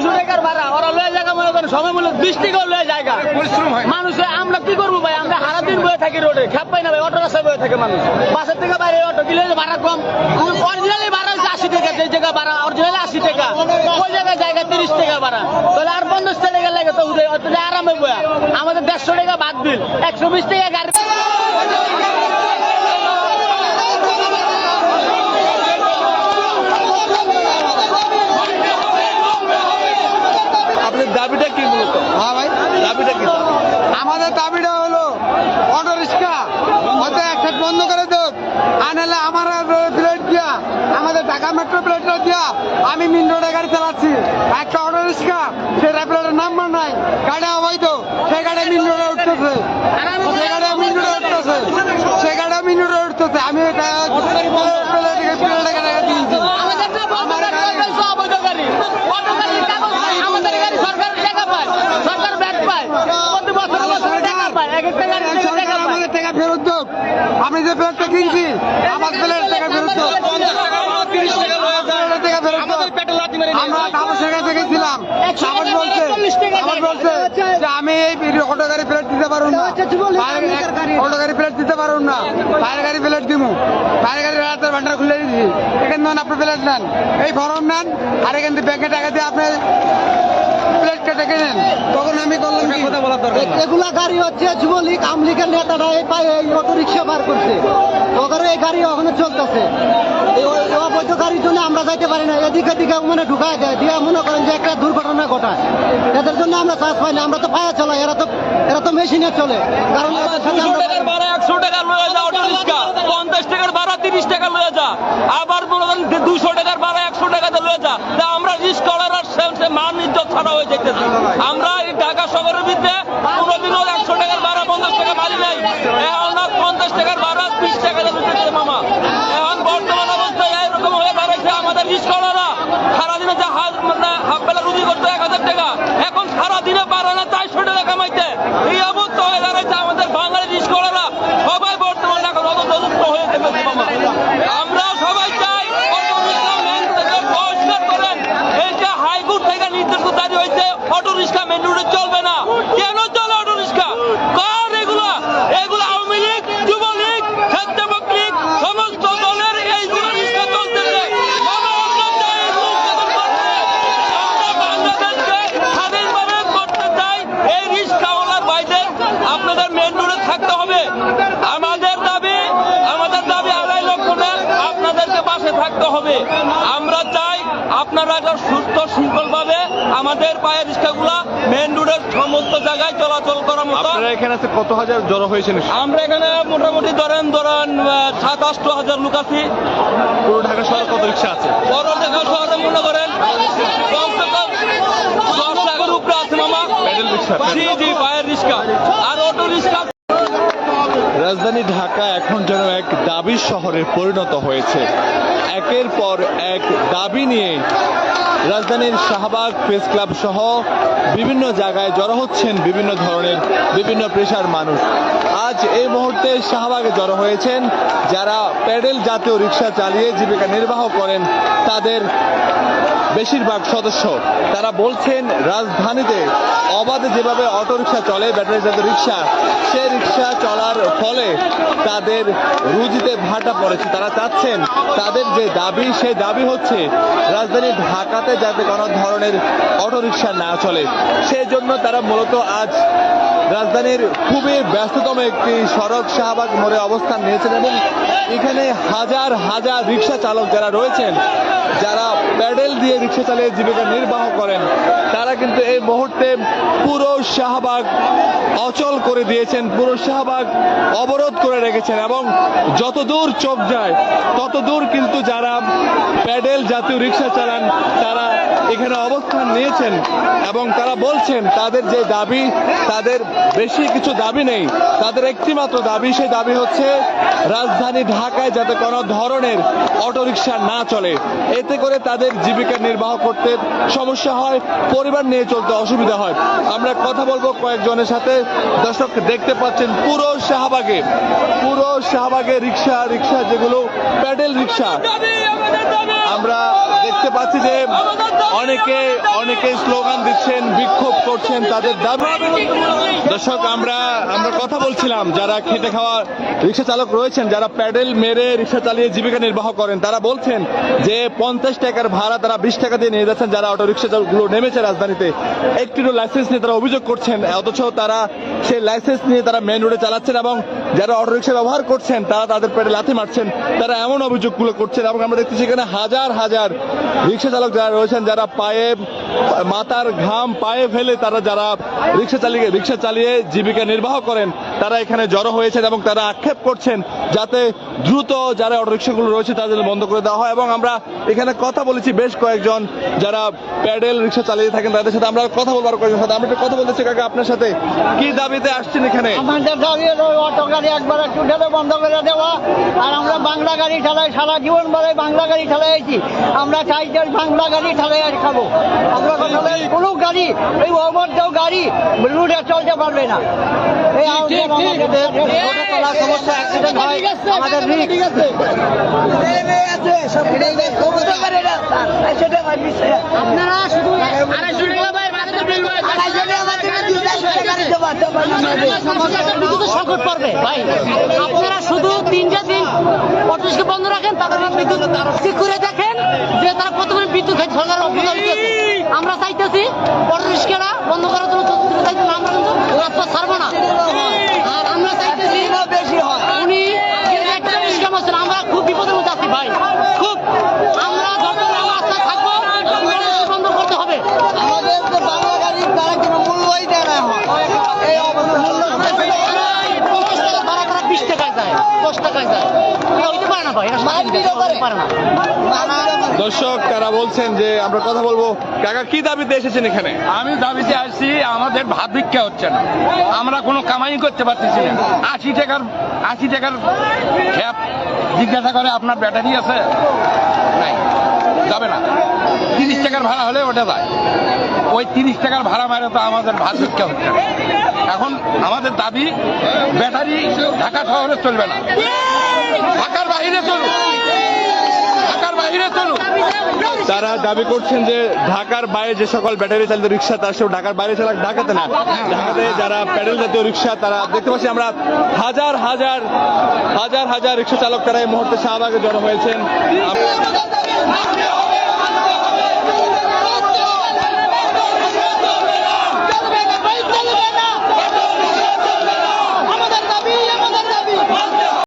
দুশো টাকার ভাড়া ওরা লয়ে জায়গা মনে করেন সময় বিশ টাকাও লয়ে জায়গা মানুষে আমরা কি করব ভাই? আমরা সারা দিন বয়ে থাকি রোডে খেপ পাই না ভাই অটো রাস্তায় বয়ে থাকে মানুষ। বাসের থেকে বাইরে অটো কিলো ভাড়া কম। অরিজিনালি ভাড়া হচ্ছে আশি টাকা যে জায়গা ভাড়া অরিজিনালি আশি টাকা। ওই জায়গায় জায়গা তিরিশ টাকা ভাড়া। তাহলে আর পঞ্চাশ টাকা লাগে তো আরামে বয়া। আমাদের দেড়শো টাকা বাদ দিল একশো বিশ টাকা গাড়ি আপনার দাবিটা কি মূলত হ্যাঁ ভাই দাবিটা কি আমাদের দাবিটা হলো অটো রিক্সা হয়তো একটা বন্ধ করে দেব আর নাহলে আমার প্লেট দিয়া আমাদের ঢাকা মেট্রো প্লেটটা দিয়া আমি মিন রোডে গাড়ি চালাচ্ছি একটা অটো রিক্সা সেটা প্লেটের নাম্বার নাই গাড়ি অবৈধ সেই গাড়ি মিন রোডে উঠতেছে সেই গাড়ি মিন রোডে উঠতেছে সেই গাড়ি মিন রোডে উঠতেছে আমি এটা প্লেটে গাড়ি দিয়েছি আমাদের না বন্ধ গাড়ি হয়েছে অবৈধ গাড়ি অটো গাড়ির কাগজ নাই আমাদের গাড়ি সরকার টাকা পায় সরকার ব্যাট পায় প্রতি বছর বছর টাকা পায় গাড়ি থেকে সরকার টাকা পায়। আমাদের টাকা ফেরত দেব আমি যে প্লেটটা কিনছি আমার প্লেট টাকা ফেরত দেব আমরা তাপসের কাছে গেছিলাম তাপস বলছে তাপস বলছে পারুন না। অটো গাড়ি। প্লেট দিতে পারুন না। বাইরের গাড়ি প্লেট দিব বাইরের গাড়ি রাতের ভান্ডার খুলে দিচ্ছি এখান থেকে আপনি প্লেট নেন। এই ফর্ম নেন আর এখান থেকে ব্যাংকে টাকা দিয়ে আপনি প্লেট কেটে কেনেন। তখন আমি করলাম এগুলা গাড়ি হচ্ছে যুবলীগ আমলিগের নেতারা এই পায়ে এই অটো রিক্সা বার করছে। ওখানে এই গাড়ি ওখানে চলতেছে। এই অ- এই অবৈধ গাড়ির জন্য আমরা যাইতে পারি না। এদিকে দিকে মানে ঢুকায় দেয়। দিয়ে মনে করেন যে একটা দুর্ঘটনা ঘটায়। এদের জন্য আমরা চাষ পাই না। আমরা তো পায়ে চলাই এরা তো এরা তো মেশিনে চলে। কারণ একশো টাকা লয়ে যা অটো রিক্সা পঞ্চাশ টাকার ভাড়া তিরিশ টাকা লয়ে যা। আবার দুশো টাকার ভাড়া একশো টাকাতে লয়ে যা। তা আমরা রিস্কলার আর সে- সে মান ইজ্জত ছাড়া হয়ে আমরা এই ঢাকা শহরের ভিতরে কোনোদিনও একশো টাকার ভাড়া পঞ্চাশ টাকা মারি নাই এখন আর পঞ্চাশ টাকার ভাড়া বিশ টাকা দিতেছে মামা এখন বর্তমান অবস্থায় এরকম হয়ে দাঁড়াইছে আমাদের রিস্কলাররা সারাদিনে যে মানে হাফ বেলা রুজি করতো এক হাজার টাকা। এখন সারাদিনে পারে না চারশো টাকা কামাইতে। এই অবস্থা হয়ে দাঁড়াইছে আমাদের বাঙালি রিস্কলাররা সবাই বর্তমানে এখন অবদস্ত হয়ে গেছে মামা আমরা সবাই চাই অটো রিক্সা মেন থেকে বহিষ্কার করেন এই যে হাইকোর্ট থেকে নির্দেশ জারি হয়েছে অটো রিক্সা মেন রোডে চলবে না কেন চলে অটো রিক্সা কার এগুলো এগুলো আওয়ামী লীগ যুবলীগ স্বেচ্ছাসেবক লীগ সমস্ত দলের এই যে রিক্সা চলতেছে কোনো অন্য চাই উচ্ছেদন করতে। আমরা বাংলাদেশকে স্বাধীনভাবে করতে চাই এই রিক্সাওয়ালার বাইরে আপনাদের মেন রোডে থাকতে হবে আমাদের দাবি আমাদের দাবি আড়াই লক্ষ নেন আপনাদেরকে পাশে থাকতে হবে। আমরা চাই আপনারা একটা সুস্থ শৃঙ্খল ভাবে আমাদের পায়ের রিক্সাগুলা মেন রোডের সমস্ত জায়গায় চলাচল করার মতো। আপনারা এখানে আছে কত হাজার জড়ো হয়েছেন? আমরা এখানে মোটামুটি ধরেন ধরেন সাত আষ্ট হাজার লোক আছি। পুরো ঢাকা শহরে কত রিক্সা আছে? বড় ঢাকা শহরে মনে করেন কমসে কম দশ লাখের উপরে আছে মামা। রিক্সা জি জি পায়ের রিক্সা। আর অটো রিক্সা। রাজধানী ঢাকা এখন যেন এক দাবি শহরে পরিণত হয়েছে। একের পর এক দাবি নিয়ে রাজধানীর শাহবাগ প্রেস ক্লাব সহ বিভিন্ন জায়গায় জড়ো হচ্ছেন বিভিন্ন ধরনের বিভিন্ন পেশার মানুষ। আজ এই মুহূর্তে শাহবাগে জড়ো হয়েছেন যারা প্যাডেল জাতীয় রিক্সা চালিয়ে জীবিকা নির্বাহ করেন তাদের বেশিরভাগ সদস্য। তারা বলছেন, রাজধানীতে অবাধে যেভাবে অটোরিকশা চলে, ব্যাটারি চালিত রিক্সা সে রিক্সা চলার ফলে তাদের রুজিতে ভাটা পড়েছে। তারা চাচ্ছেন তাদের যে দাবি সেই দাবি হচ্ছে রাজধানী ঢাকাতে যাতে কোনো ধরনের অটোরিকশা না চলে। সেই জন্য তারা মূলত আজ রাজধানীর খুবই ব্যস্ততম একটি সড়ক শাহবাগ মোড়ে অবস্থান নিয়েছেন এবং এখানে হাজার হাজার রিক্সা চালক যারা রয়েছেন, যারা প্যাডেল দিয়ে রিক্সা চালিয়ে জীবিকা নির্বাহ করেন। তারা কিন্তু এই মুহূর্তে পুরো শাহবাগ অচল করে দিয়েছেন, পুরো শাহবাগ অবরোধ করে রেখেছেন এবং যত দূর চোখ যায় তত দূর কিন্তু যারা প্যাডেল জাতীয় রিক্সা চালান, তারা এখানে অবস্থান নিয়েছেন এবং তারা বলছেন, তাদের যে দাবি, তাদের বেশি কিছু দাবি নেই। তাদের একটি মাত্র দাবি, সেই দাবি হচ্ছে রাজধানী ঢাকায় যাতে কোনো ধরনের অটোরিকশা না চলে। এতে করে তাদের জীবিকা নির্বাহ করতে সমস্যা হয়, পরিবার নিয়ে চলতে অসুবিধা হয়। আমরা কথা বলব কয়েকজনের সাথে। দর্শক, দেখতে পাচ্ছেন পুরো শাহবাগে পুরো শাহবাগে রিক্সা রিক্সা যেগুলো প্যাডেল রিক্সা। আমরা দেখতে পাচ্ছি যে অনেকে অনেকে স্লোগান দিচ্ছেন, বিক্ষোভ করছেন তাদের দাবি। দর্শক, আমরা আমরা কথা বলছিলাম, যারা খেটে খাওয়া রিক্সা চালক রয়েছেন, যারা প্যাডেল মেরে রিক্সা চালিয়ে জীবিকা নির্বাহ করেন, তারা বলছেন যে পঞ্চাশ টাকার ভাড়া তারা বিশ টাকা দিয়ে নিয়ে যাচ্ছেন যারা অটো রিক্সা গুলো নেমেছে রাজধানীতে। একটিরও লাইসেন্স নিয়ে তারা অভিযোগ করছেন, অথচ তারা সেই লাইসেন্স নিয়ে তারা মেন রোডে চালাচ্ছেন এবং যারা অটো রিক্সা ব্যবহার করছেন, তারা তাদের পেটে লাথি মারছেন, তারা এমন অভিযোগগুলো করছেন এবং আমরা দেখতেছি এখানে হাজার হাজার রিক্সা চালক যারা রয়েছেন, যারা পায়ে মাথার ঘাম পায়ে ফেলে তারা যারা রিক্সা চালিয়ে রিক্সা চালিয়ে জীবিকা নির্বাহ করেন, তারা এখানে জড়ো হয়েছেন এবং তারা আক্ষেপ করছেন যাতে দ্রুত যারা অটো রিক্সাগুলো রয়েছে তাদের বন্ধ করে দেওয়া হয় এবং আমরা এখানে কথা বলেছি বেশ কয়েকজন যারা প্যাডেল রিক্সা চালিয়ে থাকেন তাদের সাথে। আমরা কথা বলবার কয়েকজন সাথে। আমরা একটু কথা বলতেছি কাকা আপনার সাথে। কি দাবিতে আসছেন এখানে? আমাদের দাবি হলো গাড়ি একবার একটু ঢেলে বন্ধ করে দেওয়া আর আমরা বাংলা গাড়ি চালাই সারা জীবন বেলায় বাংলা গাড়ি চালাইছি আমরা চাই যে বাংলা গাড়ি চালাই আর খাব আমরা কোনো গাড়ি এই অবদ্ধ গাড়ি রুটে চলতে পারবে না এই সমস্যা অ্যাক্সিডেন্ট হয় আমাদের আপনারা শুধু আড়াইশো টাকা আপনারা শুধু তিনটা দিন অটোরিক্সা বন্ধ রাখেন তাদের বিদ্যুৎ ঠিক করে দেখেন যে তারা প্রথমে বিদ্যুৎ আমরা চাইতেছি অটোরিক্সারা বন্ধ করার জন্য তদবির চাইছি না, আমরা কিন্তু রাস্তা ছাড়বো না আর আমরা চাইতেছি উনি যে একটা স্ক্যাম আছেন আমরা খুব বিপদের মধ্যে আছি ভাই খুব আমরা যতক্ষণ আমরা রাস্তায় থাকব অটোরিক্সা বন্ধ করতে হবে আমাদের যে বাংলা গাড়ির তারা কোনো মূল্যই দেয় না এখন। এই অবস্থা পঞ্চাশ টাকা ভাড়া করা বিশ টাকায় যায় দশ টাকায় যায় এটা হইতে পারে না ভাই এটা স্বাভাবিক, এটা হতে পারে না দর্শক, তারা বলছেন যে আমরা কথা বলব। কাকা, কি দাবিতে এসেছেন এখানে? আমি দাবিতে আসছি, আমাদের ভাত ভিক্ষা হচ্ছে না। আমরা কোনো কামাই করতে পারতেছি না। আশি টাকার আশি টাকার খ্যাপ জিজ্ঞাসা করে, আপনার ব্যাটারি আছে? নাই, যাবে না। তিরিশ টাকার ভাড়া হলে ওটা যায়। ওই তিরিশ টাকার ভাড়া মারে তো আমাদের ভাত ভিক্ষা হচ্ছে এখন আমাদের দাবি, ব্যাটারি ঢাকা শহরে চলবে না। ঢাকার বাহিরে চলুন। ঢাকার বাহিরে চলুন। তারা দাবি করছেন যে ঢাকার বাইরে যে সকল ব্যাটারি চালিত রিক্সা, তার সব ঢাকার বাইরে চালাক, ঢাকাতে না। ঢাকাতে যারা প্যাডেল জাতীয় রিক্সা, তারা দেখতে পাচ্ছি আমরা হাজার হাজার হাজার হাজার রিক্সা চালক তারা এই মুহূর্তে শাহবাগে জড়ো হয়েছেন।